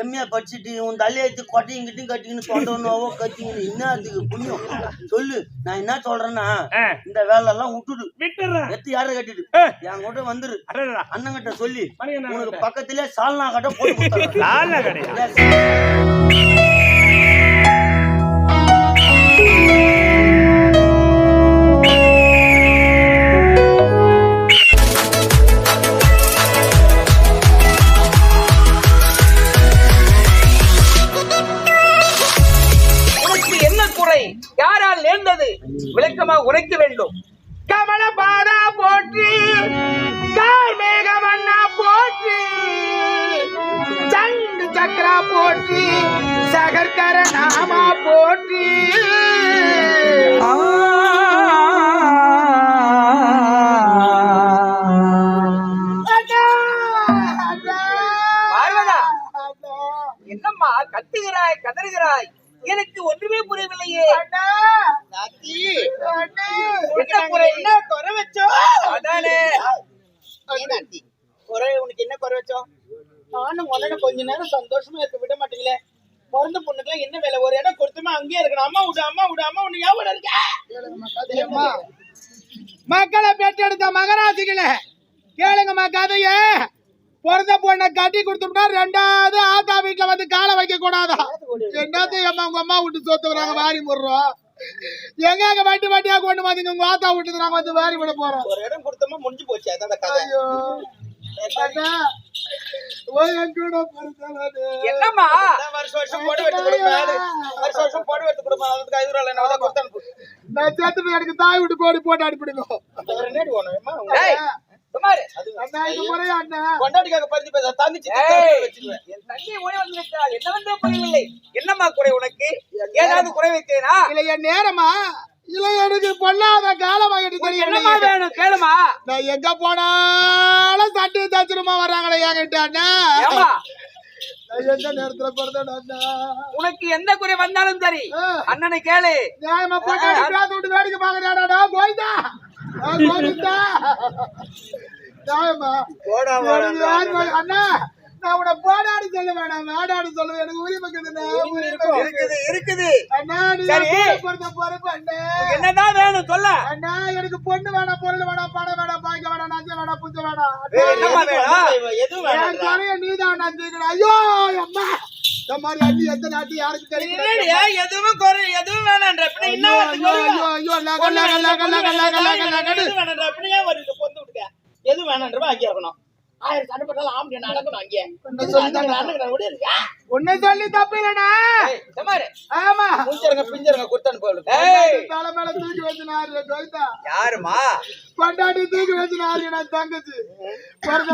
MA படிச்சுட்டு உன் தலையெடுத்து கொட்டையும் கிட்டையும் கட்டிக்கின்னு தொண்டனோவோ கட்டிக்கின்னு என்ன அதுக்கு புண்ணியம்? சொல்லு. நான் என்ன சொல்றேன்னா இந்த வேலை எல்லாம் விட்டுடு எத்து யாரை கட்டிடு. என் கூட வந்துரு. அடடா. அண்ணங்கிட்ட சொல்லி உனக்கு பக்கத்திலே சால்னா கட்ட போட்டு. சால்னா கடையா? விளக்கமாக உரைக்க வேண்டும். கமல பாதா போற்றி காய் மேகவண்ணா போற்றி சண்டு சக்கரா போற்றி சகர்கர நாமா போற்றி. எங்க எங்க வண்டி வண்டியா கொண்டு வந்து உங்க ஆத்தா விட்டு நாங்க வந்து வாரி விட போறோம். ஒரு இடம் கொடுத்தோமா முடிஞ்சு போச்சு அதான் கதை. ஐயோ. என்னம்மா? வருஷம் வருஷம் போட எடுத்து கொடுப்பேன் வருஷம் வருஷம் போட எடுத்து கொடுப்பேன் அதுக்கு ஐநூறு ரூபாய் என்ன கொடுத்து அனுப்பு நான் சேர்த்து போய் எனக்கு தாய் விட்டு கோடி போட்டு அனுப்பிடுங்க. அண்ணா கொண்டாடிக்காக பருத்தி பேச வச்சிருவேன். என் தங்கை ஓடி வந்து விட்டாள் என்னவென்றே புரியவில்லை? என்னம்மா குறை உனக்கு? ஏதாவது குறை வைத்தேனா? இல்ல என் நேரமா? இல்ல எனக்கு பொல்லாத காலம் தெரியும் வேணும்? கேளுமா. நான் எங்க போனாலும் சட்டை தச்சிருமா வர்றாங்களே என்கிட்ட அண்ணா. ஏம்மா? நான் எந்த நேரத்துல பிறந்தேன் அண்ணா. உனக்கு எந்த குறை வந்தாலும் சரி. அண்ணனை கேளு. நியாயமா போட்டா விட்டு வேடிக்கை பாக்குறாடா கோயிந்தா அண்ணா நான் உன்னை போடாடு சொல்ல வேணாம் வேடாடு சொல்லுவேன். எனக்கு உரிமை இருக்குது இருக்குது. அண்ணா பிறந்த பொறுப்பு அண்ணா என்னதான் வேணும் சொல்ல. அண்ணா எனக்கு பொண்ணு வேணாம் பொருள் வேணாம் பணம் வேணாம் பாய்க்க வேணாம் நஞ்ச வேணாம் புஞ்ச வேணாம். என் கரையை நீதான் நஞ்சுக்கணும் ஐயோ அம்மா. இந்த மாதிரி எந்த நாட்டு யாருக்கு தெரியும்? எதுவும் குறை எதுவும் வேணான்ற பின்ன என்ன ஐயோ ஐயோ ஐயோ லக லக லக லக லக லக லகடு எது வேணான்ற பின்ன ஏன் வருது? பொந்து விட்டுக்க. எது வேணான்றவா அங்கே இருக்கணும் ஆயிரம் சண்டை போட்டாலும் ஆம்பளை நடக்கணும் அங்கே உன்னை சொல்லி தப்பு இல்லடா ஆமா. பிஞ்சருங்க பிஞ்சருங்க கொடுத்து அனுப்பு ஏய். தலை மேல தூக்கி வச்சுனாரு யாருமா? கொண்டாடி தூக்கி வச்சுனாரு நான் தங்கச்சி. பிறந்த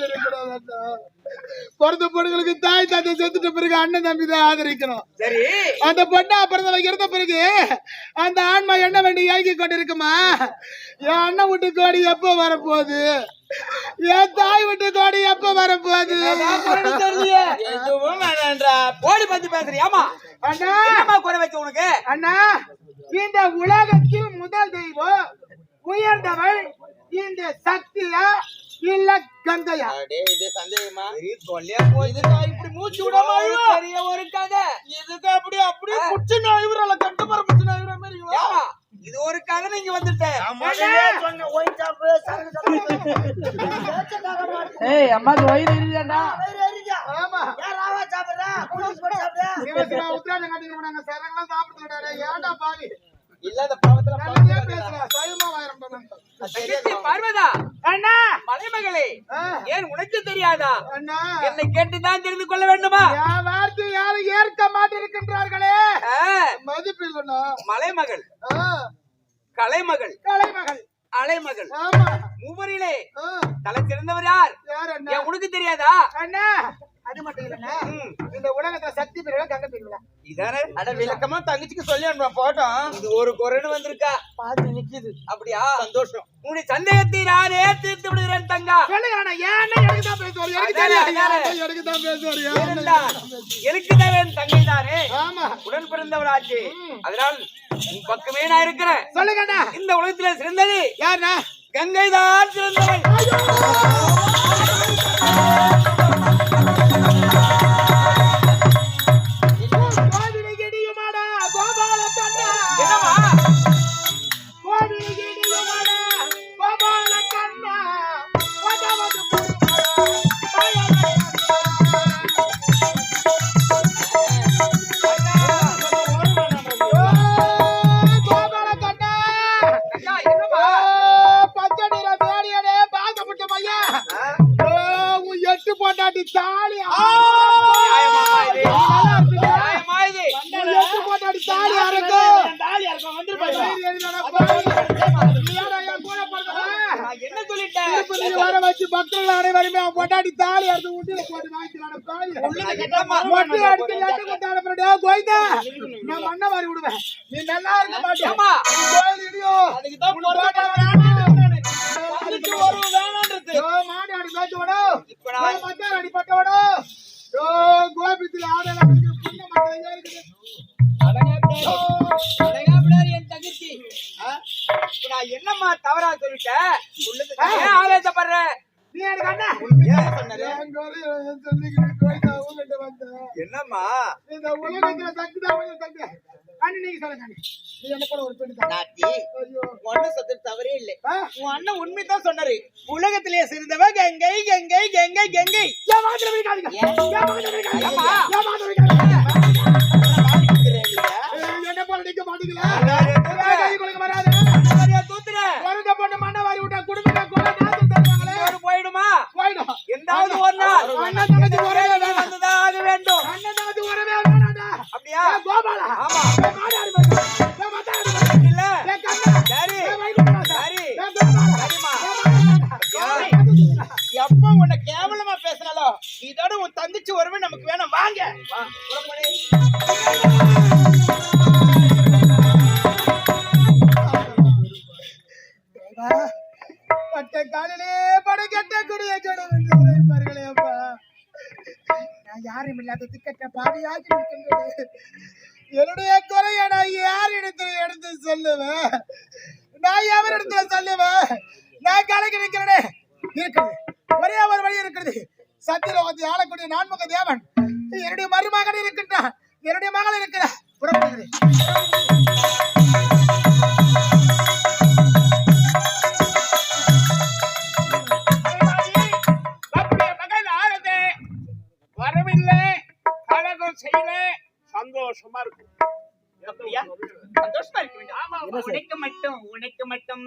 இருக்கக்கூடாது அண்ணா. பிறந்த பொண்ணுங்களுக்கு தாய் தந்தை செத்துட்ட பிறகு அண்ணன் தம்பி தான் ஆதரிக்கணும். சரி. அந்த பொண்ணா பிறந்தவங்க இருந்த பிறகு அந்த ஆன்மா என்ன வேண்டி ஏங்கி கொண்டிருக்குமா? என் அண்ணன் வீட்டு கோடி எப்போ வரப்போகுது? என் தாய் வீட்டு கோடி எப்போ வரப்போகுது? ஓடி பத்தி பேசுறியாமா அண்ணா. என்னம்மா குறை வச்ச உனக்கு? அண்ணா இந்த உலகத்தில் முதல் தெய்வம் உயர்ந்தவள் இந்த சக்தியா இல்ல கங்கையா? டேய் இது சந்தேகமா? சொல்லியா போய் இதுக்கு இப்படி மூச்சு விடாம அழுவா. பெரிய ஒரு கதை. இதுக்கு அப்படியே அப்படியே புடிச்சு அழுவுறல கட்டு மரம் புடிச்சு அழுவுற மாதிரி இது ஒரு கதை நீங்க வந்துட்டேன். ஒயின் சரக்கு. ஏய். அம்மா வயிறு இல்லடா வயிறு எரியுதா? ஆமா. ஏன் ராவா சாப்பிடுறா? குளோஸ் போட்டு சாப்பிடுறா? சிவசிவா உத்ராஜம் கட்டிக்க நாங்க ஏன்டா பாவி? இல்லாத பாவத்துல நல்லதே பேசுறா. சைவமா வாயிரம் பார்வதா. அண்ணா! மலைமகளே ஏன் உனக்கு தெரியாதா? என்னை கேட்டுதான் தெரிந்து கொள்ள வேண்டுமா? வார்த்தை யாரும் ஏற்க மாட்டிருக்கின்றார்களே. ஆ, மதிப்பு இல்லைண்ணா மலைமகள் கலைமகள் கலைமகள். அலைமகள். ஆமா. மூவரிலே தலை சிறந்தவர் யார்? உனக்கு தெரியாதா? அது மட்டும் இந்த உலகத்துல சக்தி பிரிவுல கங்க பிரிவுல இதானே? அட விளக்கமா தங்கச்சிக்கு சொல்லி போட்டோம். இது ஒரு குறைன்னு வந்திருக்கா? பாத்து நிக்குது. அப்படியா? சந்தோஷம். உன்னுடைய சந்தேகத்தை நானே தீர்த்து விடுகிறேன் தங்கா. சொல்லுங்க அண்ணா ஏன் எனக்கு தான் பேசுவார்? எனக்கு தான் பேசுவார்? எனக்கு தங்கை தானே ஆமா. உடன் பிறந்தவராச்சு அதனால் உன் பக்கமே நான் இருக்கிறேன். சொல்லுங்க இந்த உலகத்திலே சிறந்தது யாருண்ணா? கங்கை தான் சிறந்தவள் பக்தர்கள் அனைவருமே அவன் பொண்டாட்டி தாலி அறுத்து உண்டியில போட்டு வாங்கிக்கிறான அடிச்சு லட்டு கொண்டு அனுப்புறடா, கோவிந்தா. நான் மண்ணை வாரி விடுவேன். நீ நல்லா இருக்க மாட்டியா? ஏம்மா? நீ கோயில் இடியும். அதுக்குதான் உன் பொறுமை பாட்டை வேணாம். அதுக்கு ஒரு வேணான்றது யோ, மாடு அடி மேய்ச்சவனோ. இப்ப நான் யோ, மச்சான் அடி பட்டவனோ. கோபித்துல ஆடல புண்ண மக்கள் இருக்குது. என்னம்மா தவறா சொல்லிட்டேன் ஏன் ஆவேசப்படுற என்னம்மா? இந்த உலகத்துல தங்குதா கொஞ்சம் தங்கு. அண்ணி, நீங்க சொல்லுங்க அண்ணி. நீ என்ன போல ஒரு பெண்ணு தான். நாத்தி ஐயோ. ஒண்ணு சத்து தவறே இல்லை? உன் அண்ணன் உண்மைதான் சொன்னாரு. உலகத்திலே சிறந்தவ கங்கை கங்கை கங்கை கங்கை. என்ன போல நிக்க மாட்டீங்களா? எந்தாவது ஒரு நாள் அண்ணன் தங்கச்சி உறவே. வந்துதான் ஆக வேண்டும். அண்ணன் தங்கச்சி உறவே. அப்படியா? கோபாலா. ஆமா. இல்ல. சரி. சரி. மாடாடி. எப்ப உன்னை கேவலமா பேசினாலும் இதோட உன் தங்கச்சி உறவு நமக்கு வேணும். வாங்க. பட்ட காலிலே படுகட்ட குடிய ஜடம் என்று. உரைப்பார்களே அப்பா நான் யாரும் இல்லாத திக்கற்ற பாவியாகி நிற்கின்றது. என்னுடைய குறைய நான் யாரிடத்தில் எடுத்து சொல்லுவேன்? நான் எவர் இடத்துல சொல்லுவேன்? நான் கலக்கி நிற்கிறேனே. இருக்கிறது ஒரே ஒரு வழி இருக்கிறது சத்தியலோகத்தை ஆளக்கூடிய நான்முக தேவன் என்னுடைய மருமகன் இருக்கின்றான். என்னுடைய மகள் இருக்கிறார். புறப்படுகிறேன். உனக்கு மட்டும் உனக்கு மட்டும்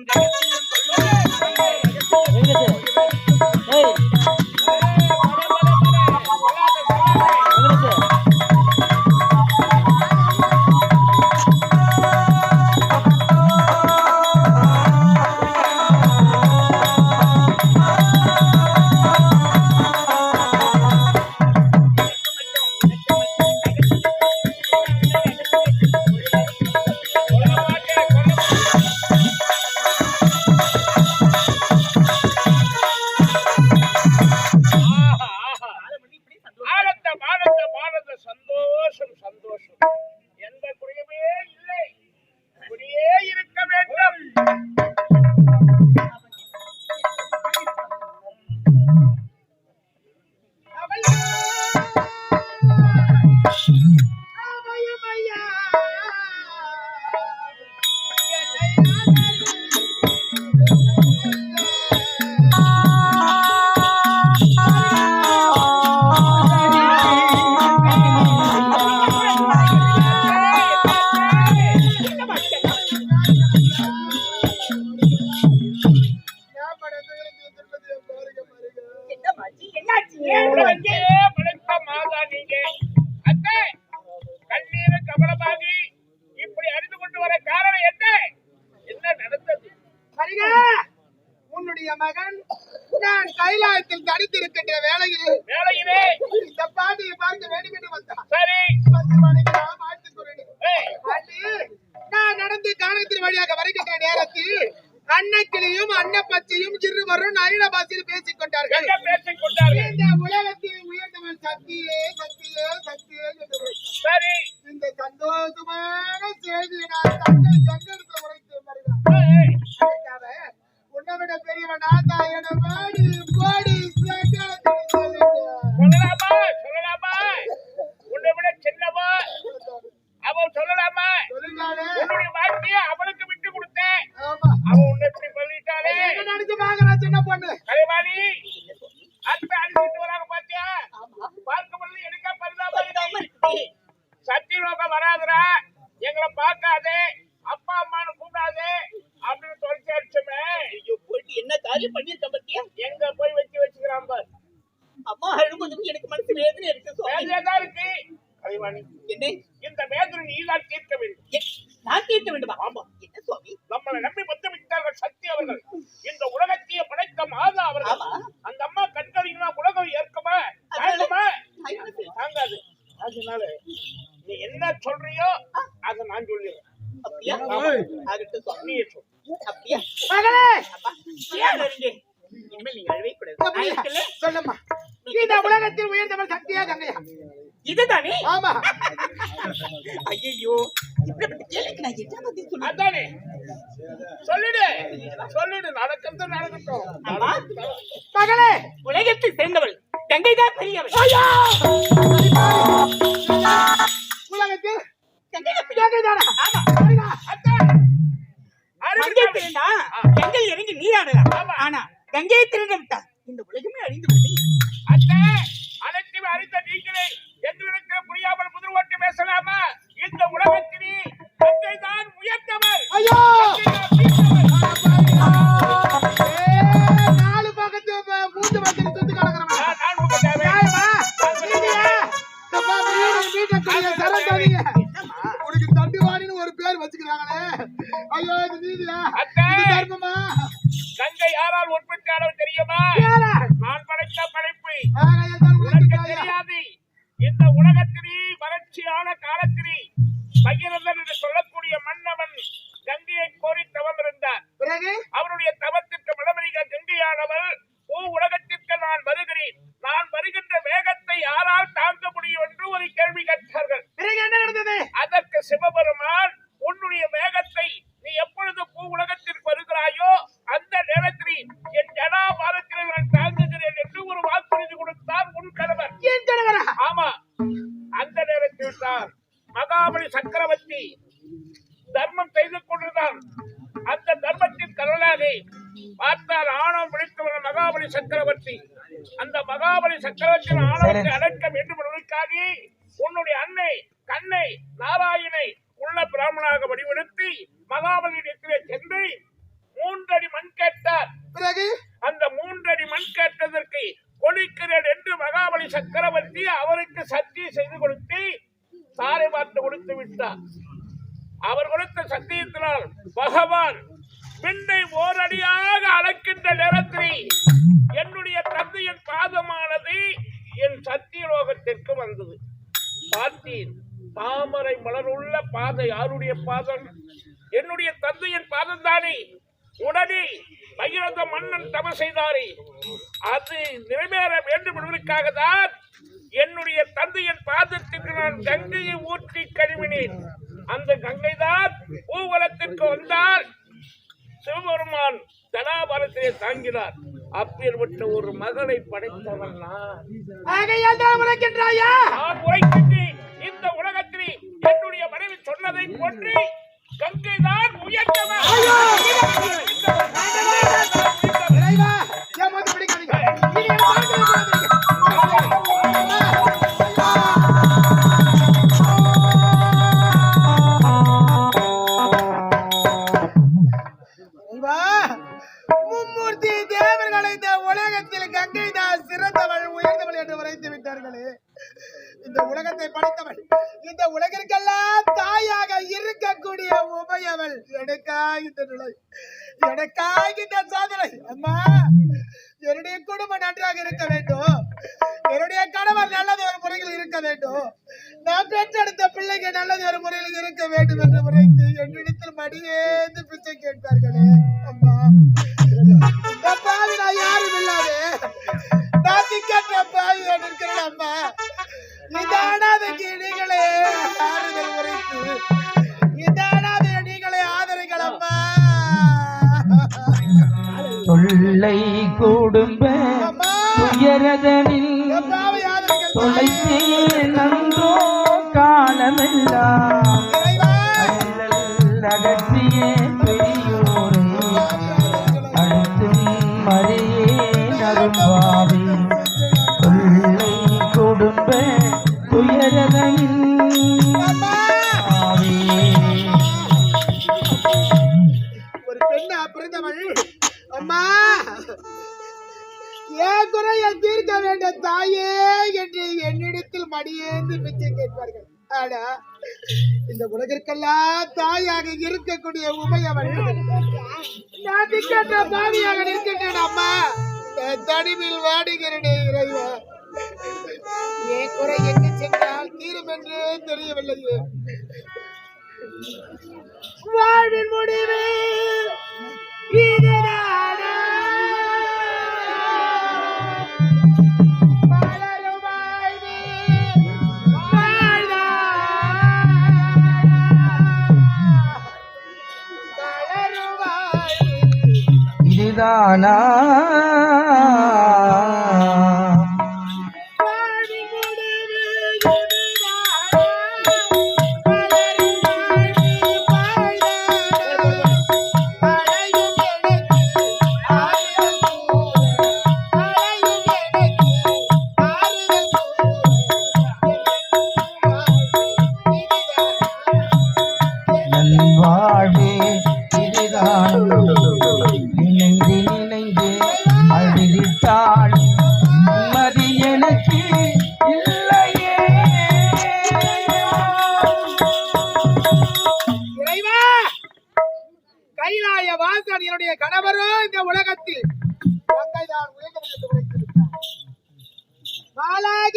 நேரத்தில் அன்னக்கிளியும் அன்னப்பச்சையும் இருவரும் நயன பாசியில் பேசிக் கொண்டார்கள் இந்த உலகத்தில் உயர்ந்தவன் சக்தியே சக்தியே சக்தியே சரி. இந்த சந்தோஷமான செய்தியை நான் தங்கள் போயிட்டு பண்ணிருக்க பத்தியா? எங்க போய் வச்சு வச்சுக்கிறான் பார். அம்மா அழும்போது எனக்கு மனசு வேதனை இருக்கு சுவாமி. இருக்கு. கலைவாணி என்ன இந்த வேதனை நீதான் தீர்க்க வேண்டும் எ- நான் தீர்க்க வேண்டுமா ஆமா என்ன கூடாது அதனால நீ என்ன சொல்றியோ அதை நான் சொல்லிடுறேன் அப்படியா அதுக்கு சொல்லு. நீயே சொல்லு அப்படியா மகளே அப்பா ஏன் அழுறீங்க? இனிமேல் நீங்க அழவே கூடாது நான் இருக்கேன்ல? சொல்லம்மா இந்த உலகத்தில் உயர்ந்தவன் சக்தியா கங்கையா இதுதானே ஆமா ஐயோ இப்படிப்பட்ட கேள்விக்கு நான் என்ன பதில் சொல்லுவேன் அதானே சொல்லிடு சொல்லிடு நடக்கிறது நடக்கட்டும் ஆமா மகளே. உலகத்தை சேர்ந்தவள் கங்கைதான் பெரியவள். உலகத்தில் கங்கை இறங்கி நீராடலாம் ஆனா கங்கையை திருட விட்டா இந்த உலகமே அழிந்து விடும் அத்தை. உனக்கு தெரியாது. இந்த உலகத்திலே வறட்சியான காலத்திலே பகிரந்தன் உன்னுடைய அன்னை கண்ணை நாராயணை உள்ள பிராமணாக வடிவெடுத்து மகாபலியிடத்திலே சென்று மூன்றடி மண் கேட்டார். பிறகு? அந்த மூன்றடி மண் கேட்டதற்கு கொடுக்கிறேன் என்று மகாபலி சக்கரவர்த்தி அவருக்கு சத்தியம் செய்து கொடுத்து சாரை பார்த்து கொடுத்து விட்டார். அவர் கொடுத்த சத்தியத்தினால் பகவான் விண்ணை ஓரடியாக அளக்கின்ற நேரத்தில் என்னுடைய தந்தையின் பாதமானது என் சத்தியலோகத்திற்கு வந்தது. பார்த்தேன். தாமரை மலருள்ள பாதை யாருடைய பாதம்? என்னுடைய தந்தையின் பாதம் தானே உடனே பகிரந்த மன்னன் தவம் செய்தாரே. அது நிறைவேற வேண்டும் என்பதற்காக தான் என்னுடைய தந்தையின் பாதத்திற்கு நான் கங்கையை ஊற்றி கழுவினேன். அந்த கங்கை தான் ஊர்வலத்திற்கு வந்தால் சிவபெருமான் தனாபலத்திலே தாங்கினார். அப்பேற்பட்ட ஒரு மகளை படைத்தவன் நான். உரைக்கின்றேன் இந்த உலகத்திலே என்னுடைய மனைவி சொன்னதை போன்று கங்கை தான் உயர்ந்தவன் சாதனை எனக்காக இந்த சாதனை. அம்மா என்னுடைய குடும்பம் நன்றாக இருக்க வேண்டும். என்னுடைய கணவர் நல்லது ஒரு முறையில் இருக்க வேண்டும். நான் பெற்றெடுத்த பிள்ளைங்க நல்லது ஒரு முறையில் இருக்க வேண்டும் என்று உரைத்து என்னிடத்தில் மடியேந்து பிச்சை கேட்பார்களே. அம்மா இந்த நான் யாரும் இல்லாது. நான் திக்கற்ற பாவி இருக்கிறேன் அம்மா. இதானாதைக்கு நீங்களே ஆறுதல் முறைத்து தொல்லை குடும்ப ஆதரிங்கள் தொலைத்தே நன்றோ காலமெல்லாம். பிச்சை ஆனா இந்த உலகிற்கெல்லாம் தாயாக இருக்கக்கூடிய உமையவள் நான் திக்கற்ற பாவியாக நிற்கின்றேன் அம்மா. தனிவில் வாடுகிறேனே இறைவா. ஏன் குறை எங்கு சென்றால் தீரும் என்று தெரியவில்லையே வாழ்வின் முடிவு இதுதானா? இதுதானா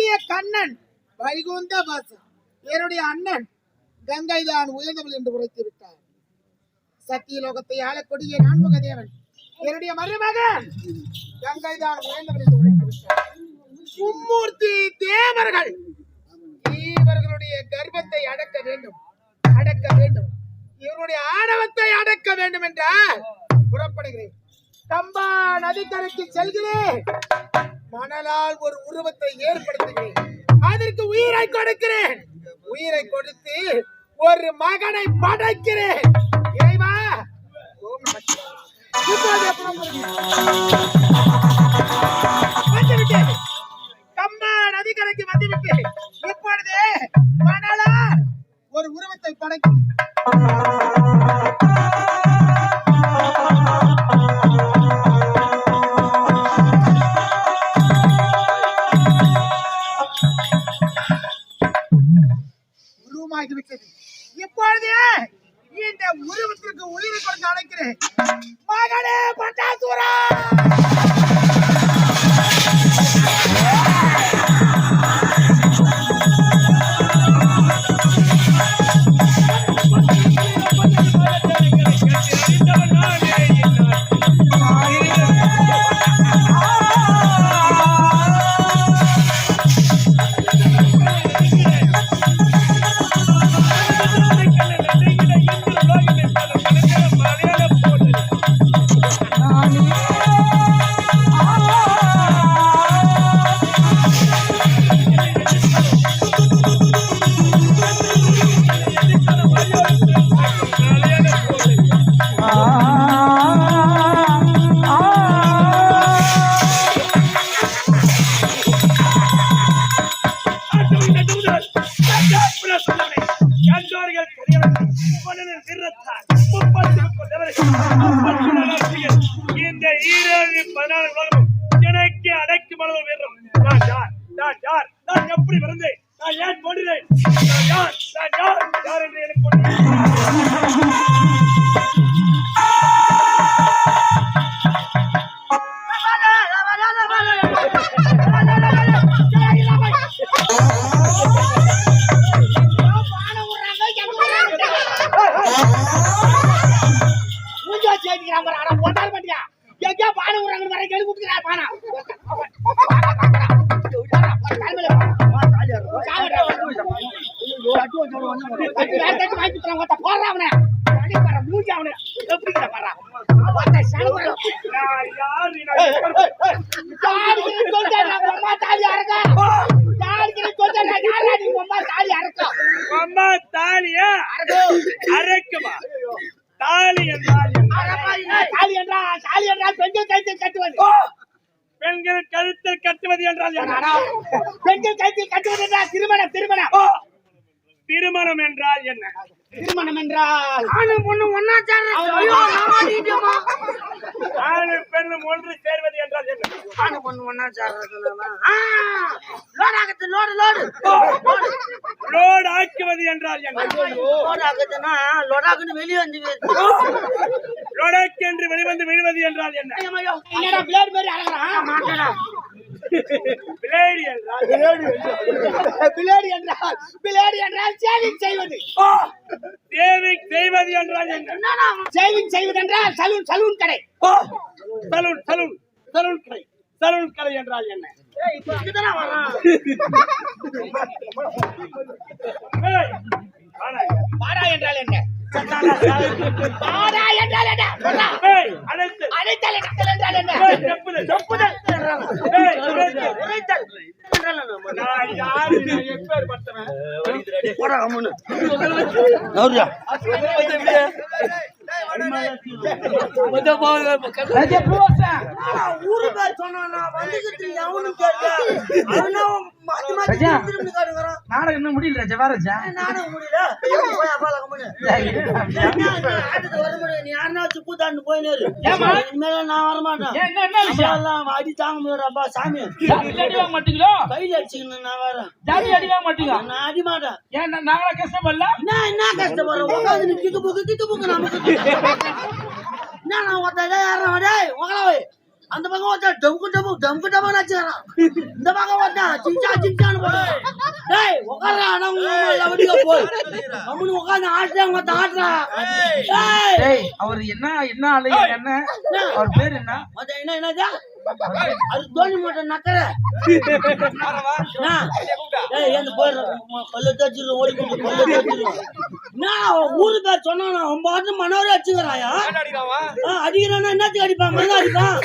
பாலாகிய கண்ணன் வைகுந்த வாசன் என்னுடைய அண்ணன் கங்கைதான் உயர்ந்தவள் என்று உரைத்து விட்டார் சத்தியலோகத்தை ஆளக்கூடிய நான்முக தேவன் என்னுடைய மருமகன் கங்கை தான் உயர்ந்தவள் என்று உரைத்து விட்டார் மும்மூர்த்தி தேவர்கள் இவர்களுடைய கர்ப்பத்தை அடக்க வேண்டும் அடக்க வேண்டும். இவருடைய ஆணவத்தை அடக்க வேண்டும் என்றால் புறப்படுகிறேன். கம்பா நதிக்கரைக்கு செல்கிறேன். மணலால் ஒரு உருவத்தை ஏற்படுத்துகிறேன். அதற்கு உயிரை கொடுக்கிறேன். உயிரை கொடுத்து ஒரு மகனை படைக்கிறேன். இறைவா வந்துவிட்டேன். கம்பா நதிக்கரைக்கு வந்துவிட்டேன். இப்பொழுது மணலால் ஒரு உருவத்தை படைக்கிறேன். பதினாலு பிளேடு என்றால் பிளேடு என்றால் சேவிங் செய்வது. சேவிங் செய்வது என்றால் என்ன? சேவிங் செய்வது என்றால் சலூன் சலூன் கடை. சலூன் சலூன் சலூன் கடை. சலூன் கடை என்றால் என்ன. பாடா என்றால் என்ன? பாடா என்றால் என்ன? அனைத்து அழைத்தல் என்றால் என்ன? செப்புதல், செப்புதல். ஏய், உரைத்தல். ஊரு பேர் சொன்னா வந்துகிட்டு அவனும் கேட்ட அவனா மாத்தி மாத்தி ராஜா. திரும்பி காட்டுங்கிறான் நாடகம் இன்னும் முடியல ராஜா வா ராஜா முடியல போய் அப்பா கம்முன்னு ஆட்டத்துக்கு வர முடியாது நீ யாருன்னா வச்சு கூத்தாண்டு போயினு இனிமேல நான் வரமாட்டேன் அடி தாங்க முடியாதுப்பா சாமி மாட்டீங்களோ? கையில அடிச்சுக்கணும் நான் வரேன். ஜாதி அடிவாங்க மாட்டீங்க. நான் அடி மாட்டேன். ஏன் நான் நாங்களா கஷ்டப்படல? என்ன என்ன கஷ்டப்படுறேன் உட்காந்து நீ கிக்கு புக்கு கிக்கு புக்கு நமக்கு என்ன நான் டேய் உங்களவை அந்த பக்கம் ஒருத்தன் டம்கு டமு டம்கு டமு நச்சுக்கிறான் இந்த பக்கம் ஒருத்தன் சிஞ்சா சிஞ்சான்னு போடுறான் டேய் உட்கார்றா ஆனா உங்க லவடிக்க போய் கம்முனு உட்காந்து ஆட்டுறா ஒருத்தன் ஆட்டுறா டேய் அவர் என்ன என்ன ஆளு என்ன? அவர் பேர் என்ன? என்ன என்னது? அது தோனி மூட்டை நக்கற? ஏய் ஏந்து ஓடி என்ன அவன் ஊரு பேர் சொன்னா அவன் பாட்டு மனோரே அடிச்சுக்கிறாயா? அடிக்கிறானா என்னத்துக்கு அடிப்பான்? மருந்தா அடிப்பான்?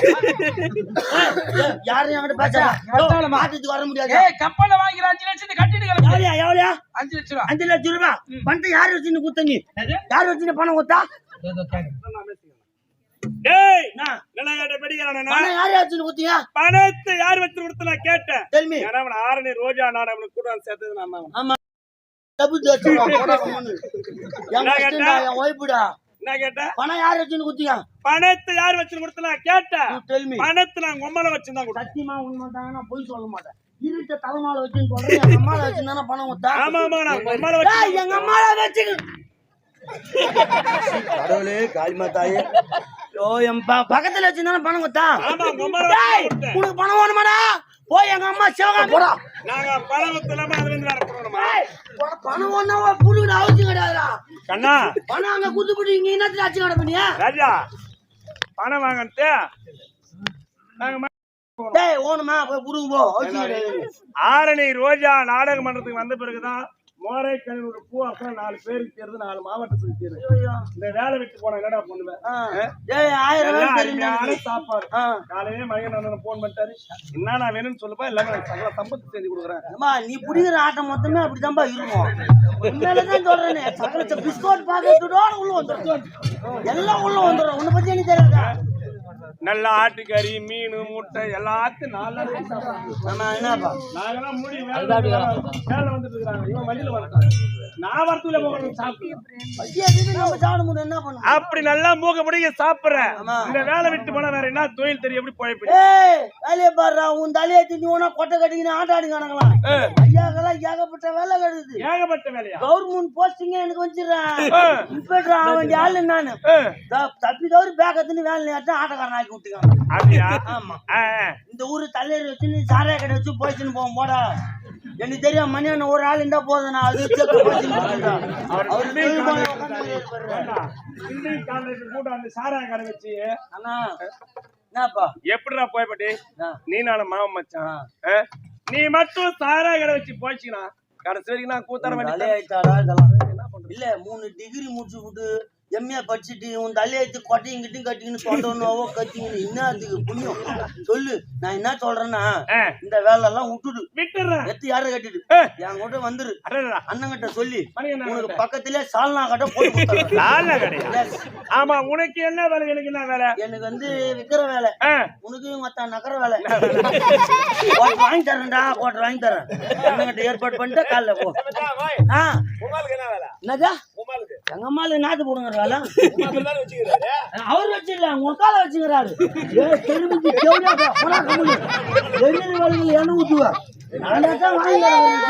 யாரும் என்கிட்ட பேசா வந்தாலுமா? மாட்டத்துக்கு வர முடியாது? ஏய் கப்பல்ல வாங்கிற அஞ்சு லட்சத்தை கட்டிட்டு எவ்வளோயா எவ்வளோயா அஞ்சு லட்சம் ரூபா. அஞ்சு லட்சம் ரூபாய் பணத்தை யார் வச்சுன்னு குத்த நீ யார் வச்சுன்னு பணம் கேக்குறேன். டேய், கேட்ட படிக்கிறானே யார் வச்சுன்னு குத்தியா பணத்தை யார் வச்சு கொடுத்து நான் கேட்டேன். தெல்மி ஏன்னா அவன் ஆரணி ரோஜா நான் அவனுக்கு கூட சேர்த்தது நான். என் ஒய்ஃபுடா என்ன கேட்டேன்? பணம் யார் வச்சுன்னு குத்தியா பணத்தை யார் வச்சு கொடுத்து நான் கேட்டேன். தெல்மி பணத்தை நான் உம்மல வச்சு தான் சத்தியமா உண்மை தாங்க பொய் சொல்ல மாட்டேன். இருட்ட தலைமால வச்சுன்னு சொல்றேன். எங்க அம்மால வச்சுன்னு பணம் கொடுத்தா ஆமா ஆமா நான் வச்சு எங்க அம்மால வச்சு கடவுளே காளிமா தாயே ஓ பக்கத்துல வச்சுன்னு பணம் கொடுத்தா? உனக்கு பணம் வேணுமாடா? போய் எங்க அம்மா சிவகாமி போடா. நாங்க பணம் இல்லாம அதுல இருந்து வேற பணம் ஒண்ணா அவசியம் கிடையாதுடா கண்ணா. பணம் அங்க குத்து பிடி இங்க என்னத்துல கிடப்பினியா ராஜா பணம் வாங்கிட்டு நாங்க டேய் ஓணுமா போய் புடுங்க போ ஆரணி ரோஜா நாடக மன்றத்துக்கு வந்த பிறகுதான் மோரை கழிவு பூ அப்புறம் நாலு பேருக்கு தேர்வு நாலு மாவட்டத்துக்கு தேர்வு இந்த வேலை விட்டு போன என்னடா பண்ணுவேன் சாப்பாடு. காலையிலே மகன் போன் பண்ணிட்டாரு. என்ன நான் வேணும்னு சொல்லுப்பா எல்லாமே சகல சம்பத்து செஞ்சு கொடுக்குறேன். நீ புடிக்கிற ஆட்டம் மொத்தமே அப்படிதான்பா இருக்கும். உண்மையிலதான் சொல்றேனே. பிஸ்கோட் பாக்கெட்டோட உள்ள வந்துடும். எல்லாம் உள்ள வந்துடும். உன்னை பத்தி எனக்கு தெரியாதா? நல்ல ஆட்டுக்கறி மீன் முட்டை எல்லாத்தையும் நாலு என்னப்பா? நாங்கெல்லாம் மூடி வேலை வந்துட்டு இருக்காங்க. இவன் வழியில நான் வரத்துல போகணும் சாப்பிட்டு என்ன பண்ணும் அப்படி நல்லா மூக்க முடிய சாப்பிடுறேன். இந்த வேலை விட்டு போனா வேற என்ன தொழில் தெரியும்? எப்படி ஏய் வேலையை பாடுறா உன் தலையை தின்னி உனா கொட்டை கட்டிக்கின்னு ஆட்ட ஆடிக்கானுங்களா ஐயாக்கெல்லாம் ஏகப்பட்ட வேலை கிடையாது ஏகப்பட்ட வேலையா? கவர்மெண்ட் போஸ்டிங்க எனக்கு வச்சிடறேன். இன்ஸ்பெக்டர் ஆக வேண்டிய ஆளு நானு. தப்பி தவறி பேக்கத்துன்னு வேலை ஆட்டக்காரன் ஆக்கி விட்டுக்காங்க அப்படியா? ஆமா. இந்த ஊரு தலைவர் சாராய கடை வச்சு போயிச்சுன்னு போவோம் போடா. எனக்கு தெரியும் மணி அண்ணன் ஒரு ஆள் இருந்தா போதும் நான் அது அந்த சாராய கடை வச்சு. அண்ணா என்னப்பா? எப்படிடா போய்பட்டி. நீ நானும் மாமன் மச்சான்? நீ மட்டும் சாராய கடை வச்சு போச்சுனா கடைசி வரைக்கும் நான் உன் வேண்டிய இல்ல மூணு டிகிரி முடிச்சு விட்டு எம்ஏ படிச்சுட்டு உன் தலையெழுத்து கொட்டையும் கிட்டையும் கட்டிக்கின்னு தொண்டனோவோ கத்திக்கின்னு என்னத்துக்கு புண்ணியம்? சொல்லு. நான் என்ன சொல்றேன்னா. இந்த வேலை எல்லாம் விட்டுடு எத்து யார கட்டிடு. என் கூட வந்துரு. அடடா. அண்ணங்கிட்ட சொல்லி உனக்கு. பக்கத்திலே சால்னா கட்ட போட்டு. ஆமா உனக்கு என்ன வேலை? எனக்கு என்ன வேலை? எனக்கு வந்து விக்கிற வேலை. உனக்கு மத்த நகர வேலை. வாங்கி தரேன்டா கோட்டர் வாங்கி தரேன். அண்ணங்கிட்ட ஏற்பாடு பண்ணிட்டு காலைல போ. என்னதா? எங்க அம்மால நாத்து போடுங்க வேலை அவர் வச்சிடல உங்க கால வச்சுக்கிறாரு. ஏ தெரிஞ்சு கேவலியா போனா கம்முனு. வெளியே வேலையில் என்ன ஊத்துவா. நான் தான் வாங்கி தரேன்.